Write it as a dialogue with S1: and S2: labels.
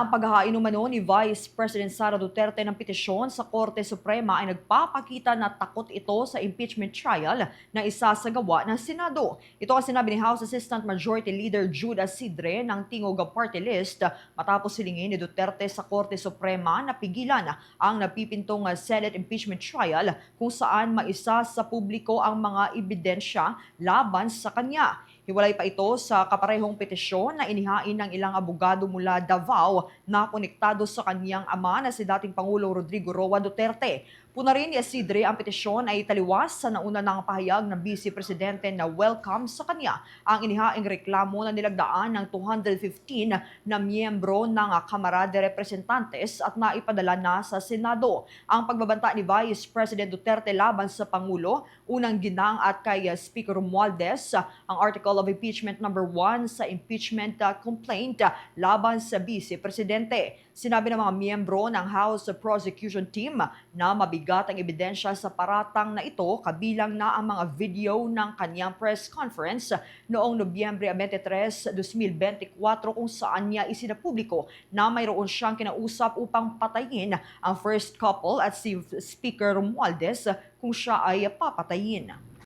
S1: Ang paghahain umano ni Vice President Sara Duterte ng petisyon sa Korte Suprema ay nagpapakita na takot ito sa impeachment trial na isasagawa ng Senado. Ito ang sinabi ni House Assistant Majority Leader Jude Asidre ng Tingog Party List matapos silingin ni Duterte sa Korte Suprema na pigilan ang napipintong Senate impeachment trial kung saan maisa sa publiko ang mga ebidensya laban sa kanya. Hiwalay pa ito sa kaparehong petisyon na inihain ng ilang abogado mula Davao na konektado sa kanyang ama na si dating Pangulo Rodrigo Roa Duterte. Puna rin ni Asidre ang petisyon ay taliwas sa nauna ng pahayag ng Vice Presidente na welcome sa kanya ang inihaing reklamo na nilagdaan ng 215 na miyembro ng Kamara de Representantes at naipadala na sa Senado. Ang pagbabanta ni Vice President Duterte laban sa Pangulo, unang ginang at kay Speaker Romualdez, ang Article of Impeachment number 1 sa impeachment uh, complaint uh, laban sa Vice Presidente. Sinabi ng mga miyembro ng House Prosecution Team na mabigat ang ebidensya sa paratang na ito kabilang na ang mga video ng kanyang press conference noong Nobyembre 23, 2024 kung saan niya isinapubliko na mayroon siyang kinausap upang patayin ang first couple at si Speaker Romualdez kung siya ay papatayin.